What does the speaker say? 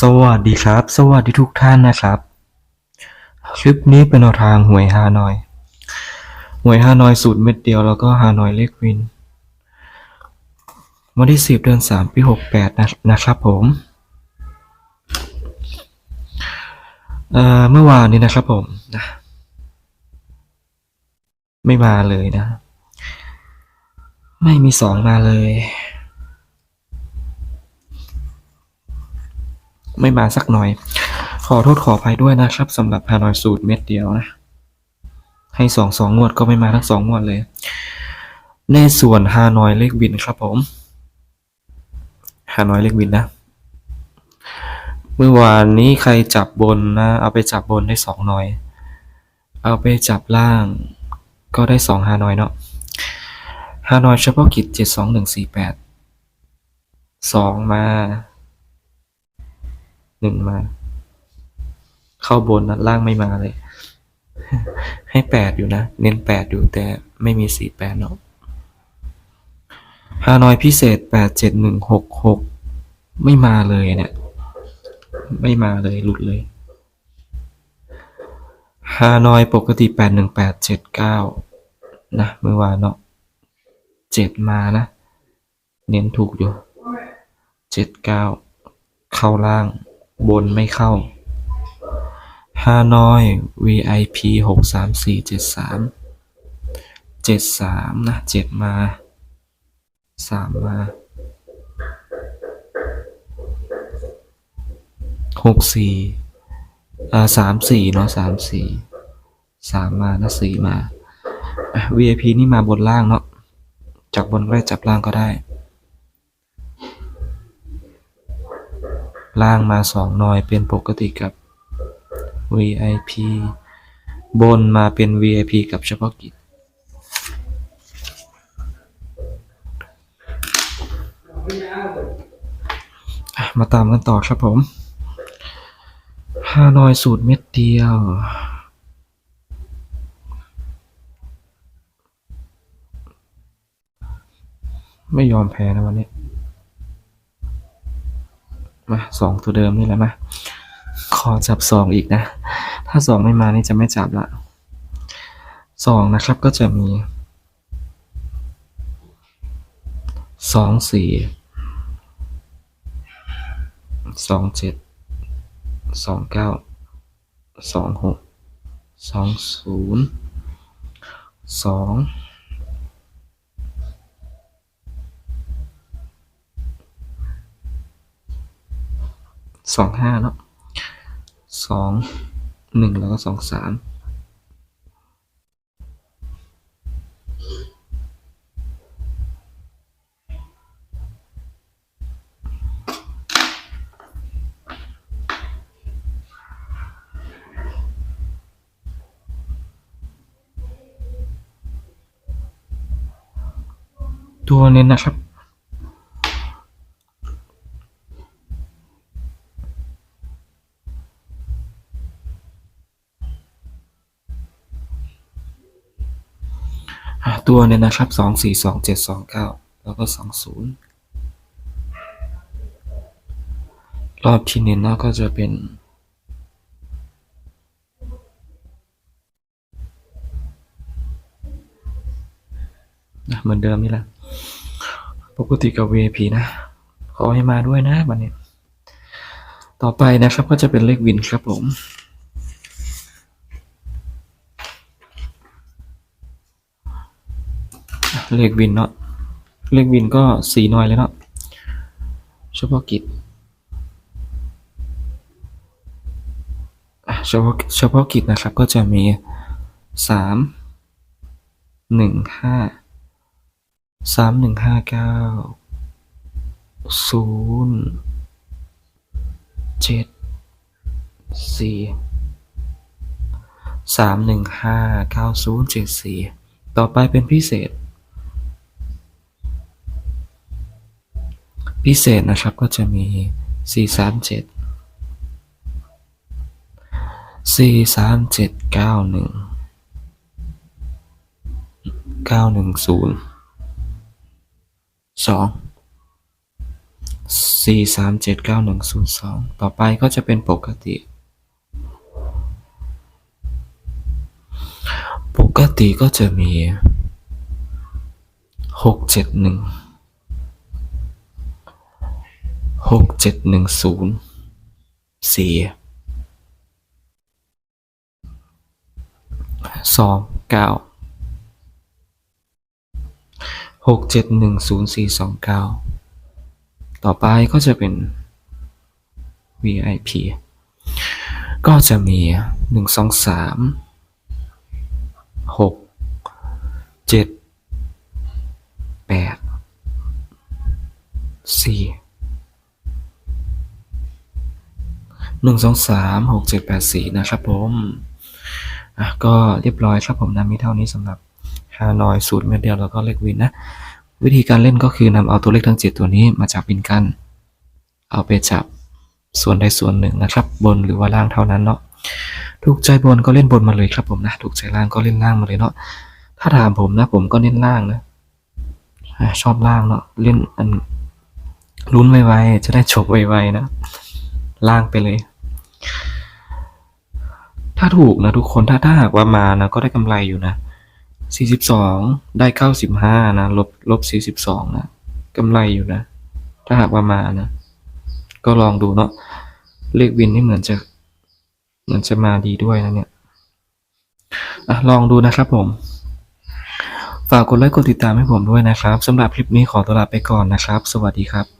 สวัสดีครับ สวัสดีทุกท่านนะครับ คลิปนี้เป็นแนวทางหวยฮานอย หวยฮานอยสูตรเม็ดเดียวแล้วก็ฮานอยเลขวิน วันที่สิบเดือนสามปีหกแปดนะนะครับผมเอ่อเมื่อวานนี้นะครับผมนะไม่มาเลยนะ ไม่มีสองมาเลย ไม่มาสักหน่อย ขอโทษขออภัยด้วยนะครับสำหรับฮานอยสูตรเม็ดเดียวนะ ให้สองสองงวดก็ไม่มาทั้งสองงวดเลย ในส่วนฮานอยเลขบินครับผมฮานอยเลขบินนะ เมื่อวานนี้ใครจับบนนะ เอาไปจับบนได้สองหน่อย เอาไปจับล่างก็ได้สองฮานอยเนาะฮานอยเฉพาะกิจเจ็ดสองหนึ่งสี่แปดสองมา หนึ่งมา เข้าบนนะล่างไม่มาเลย ให้แปดอยู่นะ เน้นแปดอยู่แต่ไม่มีสี่แปดเนาะฮานอยพิเศษแปดเจ็ดหนึ่งหกหกไม่มาเลยเนี่ย ไม่มาเลยหลุดเลยฮานอยปกติแปดหนึ่งแปดเจ็ดเก้านะเมื่อวานเนาะเจ็ดมานะ เน้นถูกอยู่เจ็ดเก้าเข้าล่าง บนไม่เข้า ฮานอย VIP หกสามสี่เจ็ดสามเจ็ดสามนะเจ็ดมาสามมาหกสี่อ่าสามสี่เนาะสามสี่สามมานะสี่มา VIP นี่มาบนล่างเนาะจากบนก็ได้จับล่างก็ได้ ล่างมาสองหน่อยเป็นปกติกับ VIP บนมาเป็น VIP กับเฉพาะกิจ มาตามกันต่อครับผมฮานอยสูตรเม็ดเดียวไม่ยอมแพ้นะวันนี้ มาสองตัวเดิมนี่แหละมาขอจับสองอีกนะ ถ้าสองไม่มานี่จะไม่จับละสองนะครับก็จะมีสองสี่สองเจ็ดสองเก้าสองหกสองศูนย์สอง สองห้าเนาะสองหนึ่งแล้วก็สองสามตัวเน้นนะครับ ตัวเนี่ยนะครับสองสี่สองเจ็ดสองเก้าแล้วก็สองศูนย์รอบที่เน้นนะก็จะเป็นนะเหมือนเดิมนี่แหละปกติกับ VIP นะ ขอให้มาด้วยนะวันนี้ ต่อไปนะครับก็จะเป็นเลขวินครับผม เลขวินเนาะเลขวินก็สีหน่อยเลยเนาะเฉพาะกิจเฉพาะเฉพาะกิจนะครับก็จะมีสามหนึ่งห้าสามหนึ่งห้าเก้าศูนย์เจ็ดสี่สามหนึ่งห้าเก้าศูนย์เจ็ดสี่ต่อไปเป็นพิเศษ พิเศษนะครับก็จะมีสี่สามเจ็ดสี่สามเจ็ดเก้าหนึ่งเก้าหนึ่งศูนย์สองซีสามเจ็ดเก้าหนึ่งศูนย์สองต่อไปก็จะเป็นปกติ ปกติก็จะมีหกเจ็ด หกเจ็ดหนึ่งศูนย์สี่สองเก้าหกเจ็ดหนึ่งศูนย์สี่สองเก้าต่อไปก็จะเป็น VIP ก็จะมีหนึ่งสองสามหกเจ็ดแปดสี่ หนึ่งสองสามหกเจ็ดแปดสี่นะครับผมอะก็เรียบร้อยครับผมนะมีเท่านี้สำหรับฮานอยสูตรเม็ดเดียวแล้วก็เลขวินนะ วิธีการเล่นก็คือนำเอาตัวเลขทั้งเจ็ดตัวนี้มาจับเป็นกัน เอาไปจับส่วนใดส่วนหนึ่งนะครับ บนหรือว่าล่างเท่านั้นเนาะถูกใจบนก็เล่นบนมาเลยครับผมนะถูกใจล่างก็เล่นล่างมาเลยเนาะถ้าถามผมนะผมก็เน้นล่างนะอะชอบล่างเนาะเล่นอันลุ้นไวๆจะได้จบไวๆนะล่างไปเลย ถ้าถูกนะทุกคนถ้าถ้าหากว่ามานะก็ได้กำไรอยู่นะสี่สิบสองได้เก้าสิบห้านะ ลบลบสี่สิบสองนะกำไรอยู่นะ ถ้าหากว่ามานะ ก็ลองดูเนาะเลขวินนี่เหมือนจะ เหมือนจะมาดีด้วยนะเนี่ยอะลองดูนะครับผมฝากกดไลค์กดติดตามให้ผมด้วยนะครับสำหรับคลิปนี้ขอตัวลาไปก่อนนะครับ สวัสดีครับ